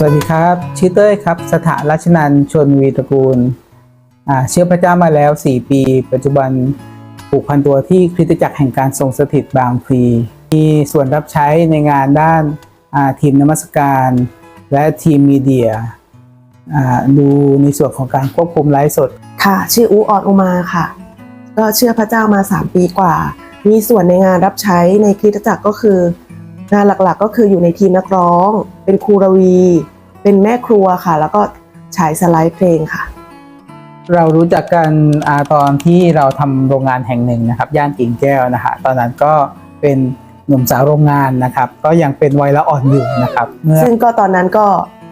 สวัสดีครับชื่อเต้ยครับ สถารัชนันชนวีตระกูลเชื่อพระเจ้ามาแล้ว 4 ปี ปัจจุบันผูกพันตัวที่คริสตจักรแห่งการทรงสถิตบางพลีมีส่วนรับใช้ในงานด้านาทีมนมัสการ และทีมมีเดียดูในส่วนของการควบคุมไลฟ์สด ค่ะ ชื่ออูออนอุมาค่ะ ก็เชื่อพระเจ้ามา 3 ปีกว่า มีส่วนในงานรับใช้ในคริสตจักรก็คือ งานหลักๆก็คืออยู่ในทีมนักร้อง เป็นครูรวี เป็นแม่ครัวค่ะ แล้วก็ฉายสไลด์เพลงค่ะ เรารู้จักกันอาตอนที่เราทำโรงงานแห่งหนึ่งนะครับ ย่านกิ่งแก้วนะฮะตอนนั้นก็เป็นหนุ่มสาวโรงงานนะครับ ก็ยังเป็นวัยละอ่อนอยู่นะครับเมื่อซึ่งก็ตอนนั้นก็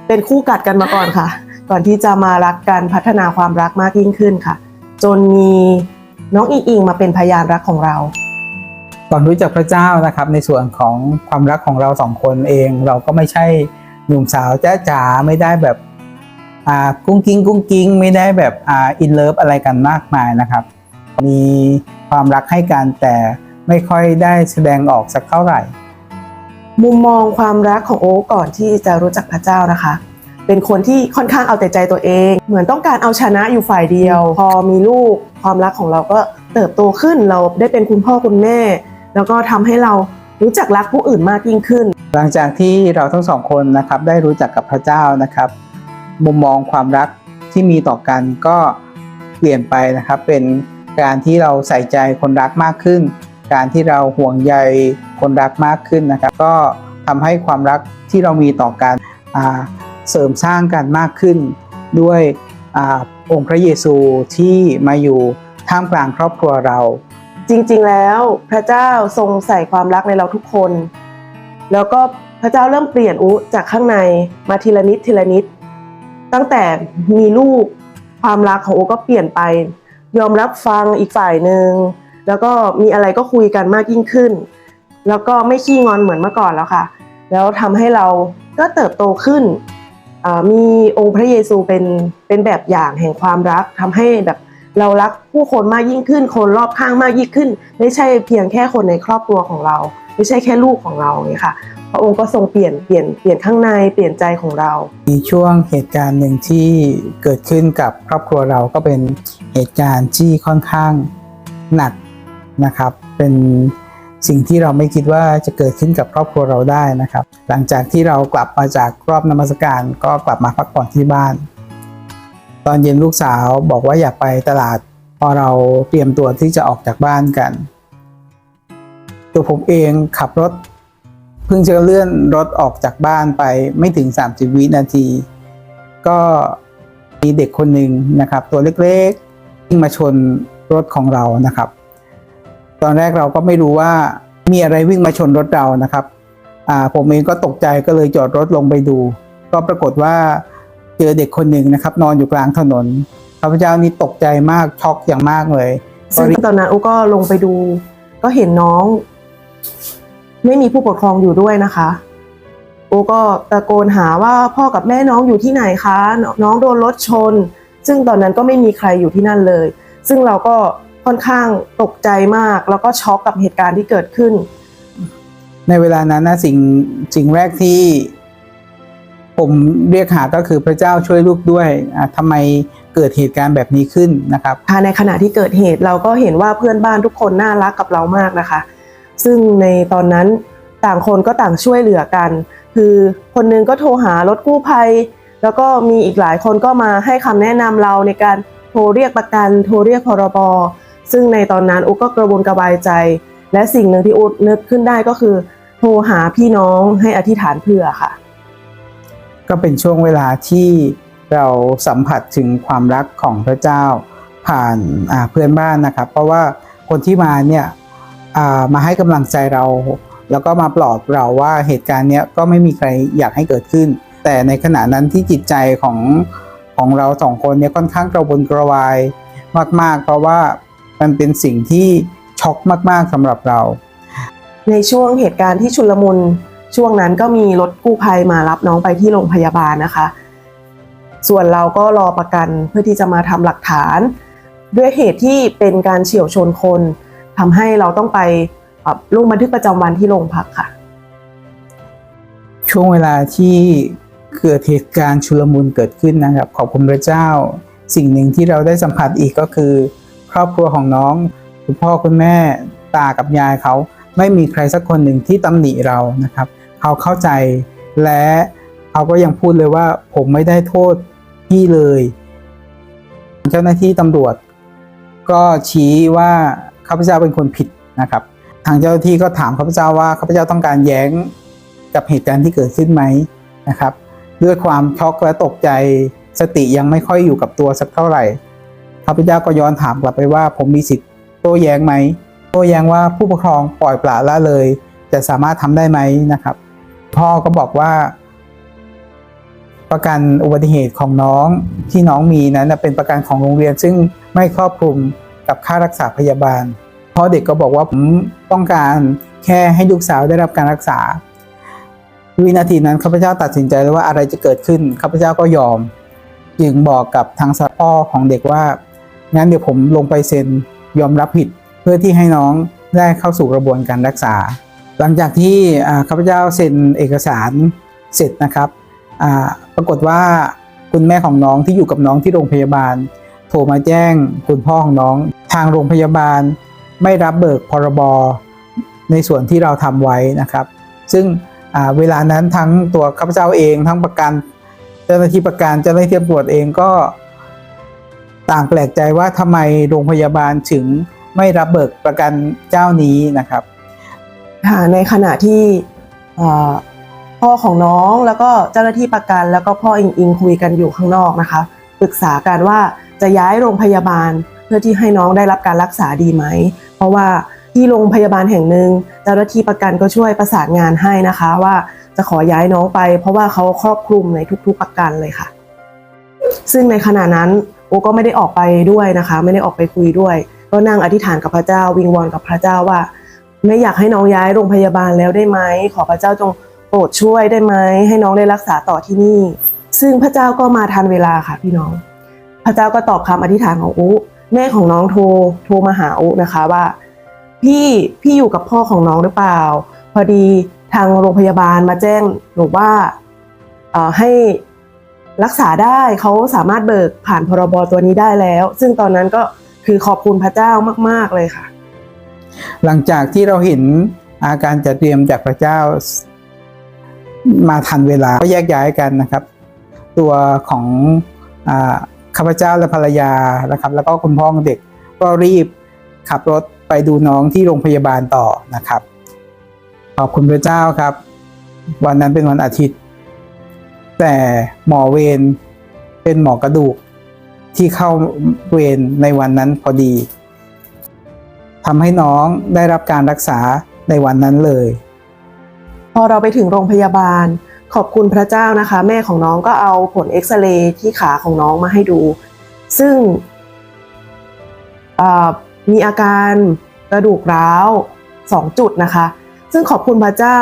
เป็นคู่กัดกันมาก่อนค่ะ ก่อนที่จะมารักกันพัฒนาความรักมากยิ่งขึ้นค่ะ จนมีน้องอิงอิงมาเป็นพยานรักของเรา ก่อนรู้จักพระเจ้านะครับ ในส่วนของความรักของเราสองคนเอง เราก็ไม่ใช่หนุ่มสาวจ้าจ๋าไม่ได้แบบอ่ากุ้งกิ้งกุ้งกิ้งไม่ได้แบบอ่าอินเลิฟอะไรกันมากมายนะครับ มีความรักให้กันแต่ไม่ค่อยได้แสดงออกสักเท่าไหร่ มุมมองความรักของโอ๊ก่อนที่จะรู้จักพระเจ้านะคะ เป็นคนที่ค่อนข้างเอาแต่ใจตัวเอง เหมือนต้องการเอาชนะอยู่ฝ่ายเดียว พอมีลูกความรักของเราก็เติบโตขึ้นเราได้เป็นคุณพ่อคุณแม่ แล้วก็ทำให้เรารู้จักรักผู้อื่นมากยิ่งขึ้น หลังจากที่เราทั้งสองคนนะครับได้รู้จักกับพระเจ้านะครับ มุมมองความรักที่มีต่อกันก็เปลี่ยนไปนะครับ เป็นการที่เราใส่ใจคนรักมากขึ้น การที่เราห่วงใยคนรักมากขึ้นนะครับ ก็ทำให้ความรักที่เรามีต่อกันเสริมสร้างกันมากขึ้น ด้วยอองค์พระเยซูที่มาอยู่ท่ามกลางครอบครัวเรา จริงๆแล้วพระเจ้าทรงใส่ความรักในเราทุกคน แล้วก็พระเจ้าเริ่มเปลี่ยนอุจากข้างในมาทีละนิดทีละนิด ตั้งแต่มีลูกความรักของอุก็เปลี่ยนไป ยอมรับฟังอีกฝ่ายหนึ่งแล้วก็มีอะไรก็คุยกันมากยิ่งขึ้น แล้วก็ไม่ขี้งอนเหมือนเมื่อก่อนแล้วค่ะ แล้วทำให้เราก็เติบโตขึ้น มีองค์พระเยซูเป็นเป็นแบบอย่างแห่งความรักทำให้แบบ เรารักผู้คนมากยิ่งขึ้น คนรอบข้างมากยิ่งขึ้น ไม่ใช่เพียงแค่คนในครอบครัวของเรา ไม่ใช่แค่ลูกของเราเนี่ยค่ะ พระองค์ก็ทรงเปลี่ยนเปลี่ยนเปลี่ยนข้างในเปลี่ยนใจของเรา มีช่วงเหตุการณ์หนึ่งที่เกิดขึ้นกับครอบครัวเราก็เป็นเหตุการณ์ที่ค่อนข้างหนักนะครับ เป็นสิ่งที่เราไม่คิดว่าจะเกิดขึ้นกับครอบครัวเราได้นะครับ หลังจากที่เรากลับมาจากรอบนมัสการก็กลับมาพักผ่อนที่บ้าน ตอนเย็นลูกสาวบอกว่าอยากไปตลาด พอเราเตรียมตัวที่จะออกจากบ้านกัน ตัวผมเองขับรถ เพิ่งจะเลื่อนรถออกจากบ้านไปไม่ถึง 30 วินาที ก็มีเด็กคนหนึ่งนะครับ ตัวเล็กๆวิ่งมาชนรถของเรานะครับ ตอนแรกเราก็ไม่รู้ว่ามีอะไรวิ่งมาชนรถเรานะครับผมเองก็ตกใจก็เลยจอดรถลงไปดู ก็ปรากฏว่า เจอเด็กคนหนึ่งนะครับ นอนอยู่กลางถนนข้าพเจ้านี่ตกใจมากช็อกอย่างมากเลยซึ่งตอนนั้นอุก็ลงไปดู ก็เห็นน้อง ไม่มีผู้ปกครองอยู่ด้วยนะคะอุก็ตะโกนหาว่าพ่อกับแม่น้องอยู่ที่ไหนคะนน้องโดนรถชน ซึ่งตอนนั้นก็ไม่มีใครอยู่ที่นั่นเลย ซึ่งเราก็ค่อนข้างตกใจมาก แล้วก็ช็อกกับเหตุการณ์ที่เกิดขึ้น ในเวลานั้นนะสิ่งสิ่งแรกที่ ผมเรียกหาก็คือพระเจ้าช่วยลูกด้วยอะทำไมเกิดเหตุการณ์แบบนี้ขึ้นนะครับในขณะที่เกิดเหตุเราก็เห็นว่าเพื่อนบ้านทุกคนน่ารักกับเรามากนะคะ ซึ่งในตอนนั้นต่างคนก็ต่างช่วยเหลือกัน คือคนหนึงก็โทรหารถกู้ภัย แล้วก็มีอีกหลายคนก็มาให้คำแนะนำเราในการโทรเรียกประกัน โทรเรียกพรบซึ่งในตอนนั้นอุกก็กระวนกระวายใจ และสิ่งหนึ่งที่อุกนึกขึ้นได้ก็คือ โทรหาพี่น้องให้อธิษฐานเผื่อค่ะ ก็เป็นช่วงเวลาที่เราสัมผัสถึงความรักของพระเจ้าผ่านเพื่อนบ้านนะครับ เพราะว่าคนที่มาเนี่ยมาให้กำลังใจเรา แล้วก็มาปลอบเราว่าเหตุการณ์เนี้ยก็ไม่มีใครอยากให้เกิดขึ้น แต่ในขณะนั้นที่จิตใจของของเราสองคนเนี่ยค่อนข้างกระวนกระวายมาก ๆ เพราะว่ามันเป็นสิ่งที่ช็อกมาก ๆสำหรับเรา ในช่วงเหตุการณ์ที่ชุลมุน ช่วงนั้นก็มีรถกู้ภัยมารับน้องไปที่โรงพยาบาลนะคะ ส่วนเราก็รอประกันเพื่อที่จะมาทำหลักฐาน ด้วยเหตุที่เป็นการเฉี่ยวชนคนทำให้เราต้องไปลงบันทึกประจำวันที่โรงพักค่ะ ช่วงเวลาที่เกิดเหตุการณ์ชุลมุนเกิดขึ้นนะครับ ขอบคุณพระเจ้า สิ่งหนึ่งที่เราได้สัมผัสอีกก็คือ ครอบครัวของน้อง คุณพ่อคุณแม่ตากับยายเขาไม่มีใครสักคนหนึ่งที่ตำหนิเรานะครับ เขาเข้าใจ และเขาก็ยังพูดเลยว่าผมไม่ได้โทษพี่เลย เจ้าหน้าที่ตำรวจ ก็ชี้ว่าข้าพเจ้าเป็นคนผิดนะครับ ทางเจ้าหน้าที่ก็ถามข้าพเจ้าว่าข้าพเจ้าต้องการแย้งกับเหตุการณ์ที่เกิดขึ้นไหมนะครับ ด้วยความช็อกและตกใจสติยังไม่ค่อยอยู่กับตัวสักเท่าไหร่ข้าพเจ้าก็ย้อนถามกลับไปว่า ผมมีสิทธิ์โต้แย้งไหมโต้แย้งว่าผู้ปกครองปล่อยปละละเลย จะสามารถทำได้ไหมนะครับ พ่อก็บอกว่า ประกันอุบัติเหตุของน้องที่น้องมีนั้นเป็นประกันของโรงเรียน ซึ่งไม่ครอบคลุมกับค่ารักษาพยาบาลพ่อเด็กก็บอกว่าผมต้องการแค่ให้ลูกสาวได้รับการรักษา วินาทีนั้นข้าพเจ้าตัดสินใจแล้วว่าอะไรจะเกิดขึ้นข้าพเจ้าก็ยอม จึงบอกกับทางสพ่อของเด็กว่างั้นเดี๋ยวผมลงไปเซ็นยอมรับผิด เพื่อที่ให้น้องได้เข้าสู่กระบวนการรักษา หลังจากที่ข้าพเจ้าเซ็นเอกสารเสร็จนะครับปรากฏว่าคุณแม่ของน้องที่อยู่กับน้องที่โรงพยาบาล โทรมาแจ้งคุณพ่อของน้อง ทางโรงพยาบาลไม่รับเบิกพรบในส่วนที่เราทำไว้นะครับ ซึ่งเวลานั้นทั้งตัวข้าพเจ้าเองทั้งประกันเจ้าหน้าที่ประกันเจ้าหน้าที่ตำรวจเองก็ ต่างแปลกใจว่าทำไมโรงพยาบาลถึงไม่รับเบิกประกันเจ้านี้นะครับ ค่ะในขณะที่พ่อของน้องแล้วก็เจ้าหน้าที่ประกัน แล้วก็พ่ออิงอิงคุยกันอยู่ข้างนอกนะคะปรึกษากันว่าจะย้ายโรงพยาบาลเพื่อที่ให้น้องได้รับการรักษาดีไหม เพราะว่าที่โรงพยาบาลแห่งหนึ่งเจ้าหน้าที่ประกันก็ช่วยประสานงานให้นะคะว่าจะขอย้ายน้องไป เพราะว่าเขาครอบคลุมในทุก ๆประกันเลยค่ะ ซึ่งในขณะนั้นโอก็ไม่ได้ออกไปด้วยนะคะ ไม่ได้ออกไปคุยด้วย ก็นั่งอธิษฐานกับพระเจ้าวิงวอนกับพระเจ้าว่า ไม่อยากให้น้องย้ายโรงพยาบาลแล้วได้ไหมขอพระเจ้าจงโปรดช่วยได้ไหมให้น้องได้รักษาต่อที่นี่ ซึ่งพระเจ้าก็มาทันเวลาค่ะพี่น้อง พระเจ้าก็ตอบคำอธิษฐานของอุแม่ของน้องโทรโทรมาหาอุนะคะว่า พี่พี่อยู่กับพ่อของน้องหรือเปล่า พอดีทางโรงพยาบาลมาแจ้งหนูว่าให้รักษาได้เขาสามารถเบิกผ่านพรบตัวนี้ได้แล้ว ซึ่งตอนนั้นก็คือขอบคุณพระเจ้ามาก ๆเลยค่ะ หลังจากที่เราเห็นอาการจัดเตรียมจากพระเจ้ามาทันเวลาก็แยกย้ายกันนะครับ ตัวของอข้าพเจ้าและภรรยานะครับ แล้วก็คุณพ่อของเด็กก็รีบขับรถไปดูน้องที่โรงพยาบาลต่อนะครับ ขอบคุณพระเจ้าครับ วันนั้นเป็นวันอาทิตย์ แต่หมอเวรเป็นหมอกระดูกที่เข้าเวรในวันนั้นพอดี ทำให้น้องได้รับการรักษาในวันนั้นเลย พอเราไปถึงโรงพยาบาล ขอบคุณพระเจ้านะคะ แม่ของน้องก็เอาผลเอ็กซเรย์ที่ขาของน้องมาให้ดู ซึ่งมีอาการกระดูกร้าวสองจุดนะคะ ซึ่งขอบคุณพระเจ้า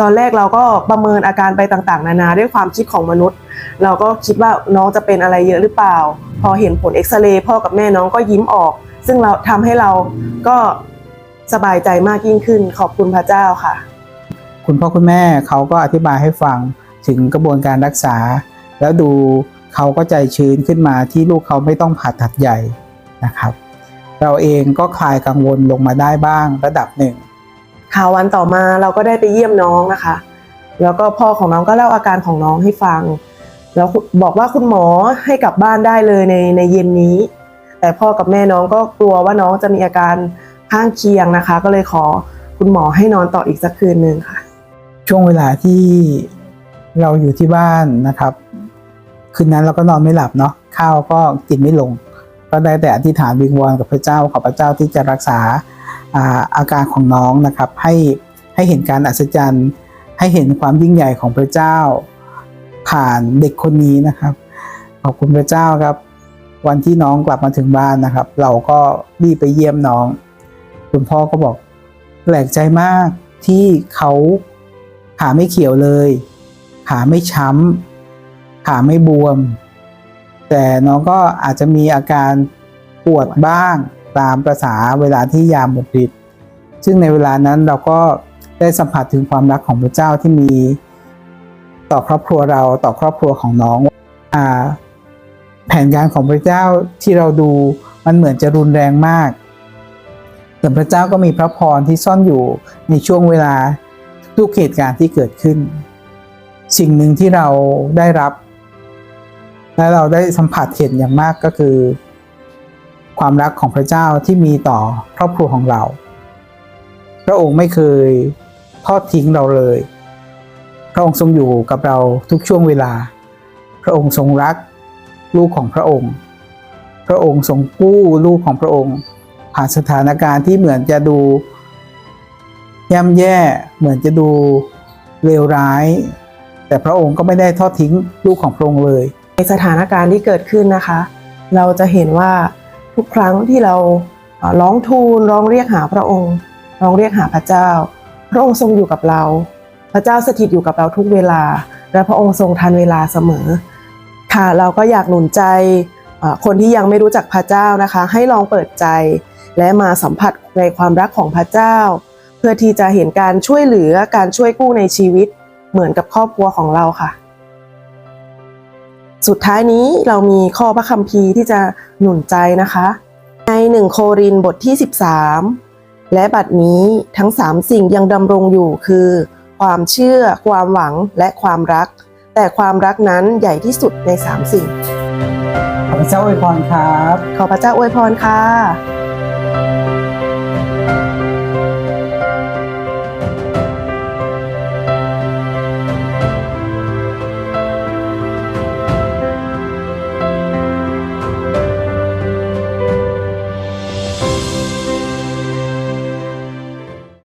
ตอนแรกเราก็ประเมินอาการไปต่างๆ นานาด้วยความคิดของมนุษย์ เราก็คิดว่าน้องจะเป็นอะไรเยอะหรือเปล่า พอเห็นผลเอ็กซเรย์พ่อกับแม่น้องก็ยิ้มออก ซึ่งเราทำให้เราก็สบายใจมากยิ่งขึ้น ขอบคุณพระเจ้าค่ะ คุณพ่อคุณแม่เขาก็อธิบายให้ฟังถึงกระบวนการรักษา แล้วดูเขาก็ใจชื้นขึ้นมาที่ลูกเขาไม่ต้องผ่าตัดใหญ่นะครับ เราเองก็คลายกังวลลงมาได้บ้างระดับหนึ่งข่าววันต่อมาเราก็ได้ไปเยี่ยมน้องนะคะ แล้วก็พ่อของน้องก็เล่าอาการของน้องให้ฟัง แล้วบอกว่าคุณหมอให้กลับบ้านได้เลยในในเย็นนี้ แต่พ่อกับแม่น้องก็กลัวว่าน้องจะมีอาการข้างเคียงนะคะ ก็เลยขอคุณหมอให้นอนต่ออีกสักคืนหนึ่งค่ะ ช่วงเวลาที่เราอยู่ที่บ้านนะครับ คืนนั้นเราก็นอนไม่หลับเนาะข้าวก็กินไม่ลง ก็ได้แต่อธิษฐานวิงวอนกับพระเจ้าขอพระเจ้าที่จะรักษาอาอาการของน้องนะครับ ให้ให้เห็นการอัศจรรย์ ให้เห็นความยิ่งใหญ่ของพระเจ้า ผ่านเด็กคนนี้นะครับ ขอบคุณพระเจ้าครับ วันที่น้องกลับมาถึงบ้านนะครับ เราก็รีบไปเยี่ยมน้อง คุณพ่อก็บอกแปลกใจมากที่เขาขาไม่เขียวเลย ขาไม่ช้ำขาไม่บวม แต่น้องก็อาจจะมีอาการปวดบ้างตามประษาเวลาที่ยามหมดฤทธิ์ซึ่งในเวลานั้นเราก็ได้สัมผัสถึงความรักของพระเจ้าที่มี ต่อครอบครัวเราต่อครอบครัวของน้องอ่าแผนการของพระเจ้าที่เราดูมันเหมือนจะรุนแรงมาก แต่พระเจ้าก็มีพระพรที่ซ่อนอยู่ในช่วงเวลาทุกเหตุการณ์ที่เกิดขึ้น สิ่งหนึ่งที่เราได้รับ และเราได้สัมผัสเห็นอย่างมากก็คือ ความรักของพระเจ้าที่มีต่อครอบครัวของเรา พระองค์ไม่เคยทอดทิ้งเราเลย ระองค์ทรงอยู่กับเราทุกช่วงเวลา พระองค์ทรงรักลูกของพระองค์ พระองค์ทรงกู้ลูกของพระองค์ ผ่านสถานการณ์ที่เหมือนจะดูย่ำแย่เหมือนจะดูเลวร้าย แต่พระองค์ก็ไม่ได้ทอดทิ้งลูกของพระองค์เลย ในสถานการณ์ที่เกิดขึ้นนะคะ เราจะเห็นว่าทุกครั้งที่เราร้องทูลร้องเรียกหาพระองค์ ร้องเรียกหาพระเจ้า พระองค์ทรงอยู่กับเรา ระเจ้าสถิตอยู่กับเราทุกเวลา และพระองค์ทรงทันเวลาเสมอ ค่ะเราก็อยากหนุนใจคนที่ยังไม่รู้จักพระเจ้านะคะ ให้ลองเปิดใจ และมาสัมผัสในความรักของพระเจ้า เพื่อที่จะเห็นการช่วยเหลือการช่วยกู้ในชีวิตเหมือนกับครอบครัวของเราค่ะ สุดท้ายนี้เรามีข้อพระคัมภีร์ที่จะหนุนใจนะคะ ในหนึ่งโครินบทที่ 13 และบัดนี้ทั้งสามสิ่งยังดำรงอยู่คือ ความเชื่อ ความหวังและความรัก แต่ความรักนั้นใหญ่ที่สุดในสามสิ่ง ขอพระเจ้าอวยพรครับ ขอพระเจ้าอวยพรค่ะ